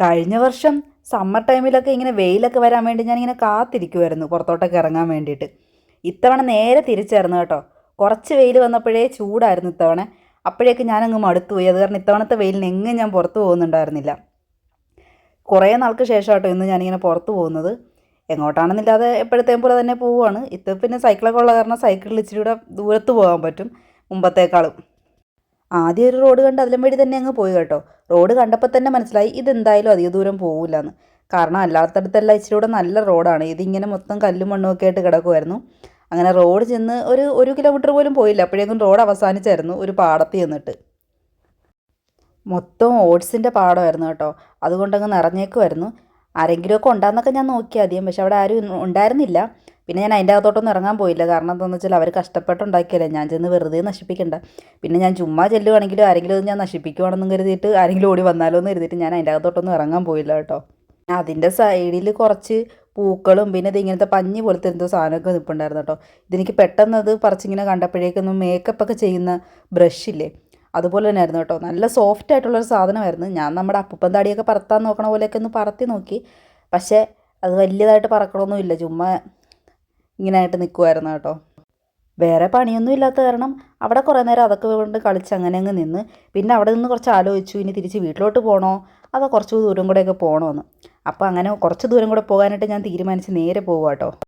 കഴിഞ്ഞ വർഷം സമ്മർ ടൈമിലൊക്കെ ഇങ്ങനെ വെയിലൊക്കെ വരാൻ വേണ്ടി ഞാനിങ്ങനെ കാത്തിരിക്കുമായിരുന്നു പുറത്തോട്ടൊക്കെ ഇറങ്ങാൻ വേണ്ടിയിട്ട്. ഇത്തവണ നേരെ തിരിച്ചായിരുന്നു കേട്ടോ. കുറച്ച് വെയിൽ വന്നപ്പോഴേ ചൂടായിരുന്നു ഇത്തവണ. അപ്പോഴേക്ക് ഞാനങ്ങ് മടുത്തുപോയി അത് കാരണം ഇത്തവണത്തെ വെയിലിന് എങ്ങും ഞാൻ പുറത്ത് പോകുന്നുണ്ടായിരുന്നില്ല. കുറേ നാൾക്ക് ശേഷം കേട്ടോ ഇന്ന് ഞാനിങ്ങനെ പുറത്ത് പോകുന്നത്. എങ്ങോട്ടാണെന്നില്ലാതെ എപ്പോഴത്തേം പോലെ തന്നെ പോവുകയാണ്. ഇത് പിന്നെ സൈക്കിളൊക്കെ ഉള്ള കാരണം സൈക്കിളിൽ ഇച്ചിരി കൂടെ ദൂരത്ത് പോകാൻ പറ്റും. മുമ്പത്തേക്കാളും. ആദ്യം ഒരു റോഡ് കണ്ട് അതിലും വഴി തന്നെ അങ്ങ് പോയി കേട്ടോ. റോഡ് കണ്ടപ്പോൾ തന്നെ മനസ്സിലായി ഇതെന്തായാലും അധിക ദൂരം പോകില്ല എന്ന് കാരണം അല്ലാത്തടത്തെല്ലാം ഇച്ചിരി കൂടെ നല്ല റോഡാണ്. ഇതിങ്ങനെ മൊത്തം കല്ലും മണ്ണും ഒക്കെ ആയിട്ട് കിടക്കുമായിരുന്നു അങ്ങനെ റോഡ് ചെന്ന് ഒരു ഒരു കിലോമീറ്റർ പോലും പോയില്ല. അപ്പോഴേക്കും റോഡ് അവസാനിച്ചായിരുന്നു ഒരു പാടത്ത് ചെന്നിട്ട്. മൊത്തം ഓട്സിന്റെ പാടമായിരുന്നു കേട്ടോ. അതുകൊണ്ടങ്ങ് നിറഞ്ഞേക്കുമായിരുന്നു ആരെങ്കിലുമൊക്കെ ഉണ്ടാകുന്നൊക്കെ ഞാൻ നോക്കി ആദ്യം. പക്ഷെ അവിടെ ആരും ഉണ്ടായിരുന്നില്ല. പിന്നെ ഞാൻ അതിന്റെ അകത്തോട്ടൊന്നും ഇറങ്ങാൻ പോയില്ല. കാരണം എന്താണെന്ന് വെച്ചാൽ അവർ കഷ്ടപ്പെട്ടുണ്ടാക്കിയല്ലേ. ഞാൻ ചെന്ന് വെറുതെ നശിപ്പിക്കണ്ട. പിന്നെ ഞാൻ ചുമ്മാ ചെല്ലുവാണെങ്കിലും ആരെങ്കിലും ഞാൻ നശിപ്പിക്കുവാണെന്നും കരുതിയിട്ട് ആരെങ്കിലും ഓടി വന്നാലോ എന്ന് കരുതിയിട്ട് ഞാൻ അതിന്റെ അകത്തോട്ടൊന്നും ഇറങ്ങാൻ പോയില്ല കേട്ടോ. അതിന്റെ സൈഡിൽ കുറച്ച് പൂക്കളും പിന്നെ ഇത് ഇങ്ങനത്തെ പഞ്ഞി പോലത്തെ എന്തോ സാധനമൊക്കെ നിൽപ്പുണ്ടായിരുന്നു കേട്ടോ. ഇതെനിക്ക് പെട്ടെന്ന് അത് പറിച്ചിങ്ങനെ കണ്ടപ്പോഴേക്കൊന്നും മേക്കപ്പ് ഒക്കെ ചെയ്യുന്ന ബ്രഷില്ലേ അതുപോലെ തന്നെ ആയിരുന്നു കേട്ടോ. നല്ല സോഫ്റ്റ് ആയിട്ടുള്ളൊരു സാധനമായിരുന്നു. ഞാൻ നമ്മുടെ അപ്പൂപ്പൻ താടിയൊക്കെ പറത്താൻ നോക്കണ പോലെയൊക്കെ ഒന്ന് പറത്തി നോക്കി. പക്ഷേ അത് വലിയതായിട്ട് പറക്കണമൊന്നുമില്ല. ചുമ്മാ ഇങ്ങനെ ആയിട്ട് നിൽക്കുമായിരുന്നു കേട്ടോ. വേറെ പണിയൊന്നും ഇല്ലാത്ത കാരണം അവിടെ കുറേ നേരം അതൊക്കെ കൊണ്ട് കളിച്ച് അങ്ങനെ അങ്ങ് നിന്ന്. പിന്നെ അവിടെ നിന്ന് കുറച്ച് ആലോചിച്ചു. ഇനി തിരിച്ച് വീട്ടിലോട്ട് പോകണോ അതോ കുറച്ച് ദൂരം കൂടെയൊക്കെ പോകണമെന്ന് അപ്പോൾ അങ്ങനെ കുറച്ച് ദൂരം കൂടെ പോകാനായിട്ട് ഞാൻ തീരുമാനിച്ച് നേരെ പോകുക കേട്ടോ.